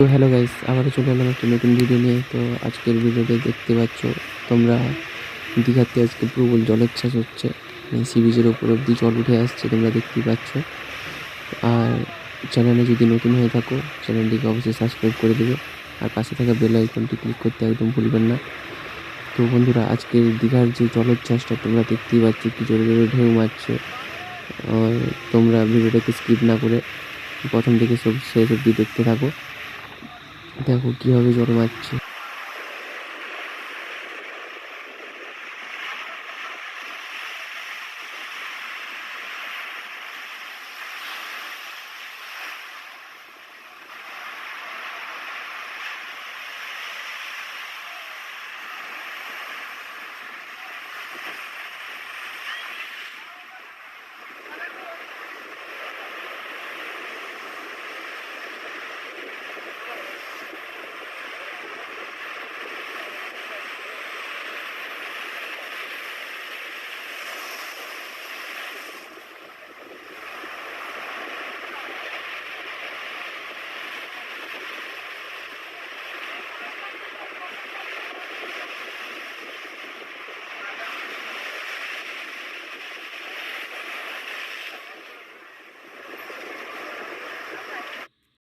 তো hello guys, আবারও চলে এলাম একটা নতুন ভিডিও নিয়ে। তো আজকের ভিডিওতে দেখতে পাচ্ছ তোমরা দীঘাতে আজকে প্রবল জলোচ্ছ্বাস হচ্ছে। সি বিচের ওপর অব্দি জল উঠে আসছে, তোমরা দেখতেই পাচ্ছ। আর চ্যানেলে যদি নতুন হয়ে থাকো চ্যানেলটিকে অবশ্যই সাবস্ক্রাইব করে দেবে। আর পাশে থাকা বেল আইকনটি ক্লিক করতে একদম ভুলবেন না। তো বন্ধুরা, আজকের দীঘার যে জলোচ্ছ্বাসটা তোমরা দেখতেই পাচ্ছ, কি জোরে জোরে ঢেউ মারছে। তোমরা ভিডিওটাকে স্কিপ না করে প্রথম থেকে সব শেষ অবধি দেখতে থাকো। দেখো কীভাবে জল মারছে।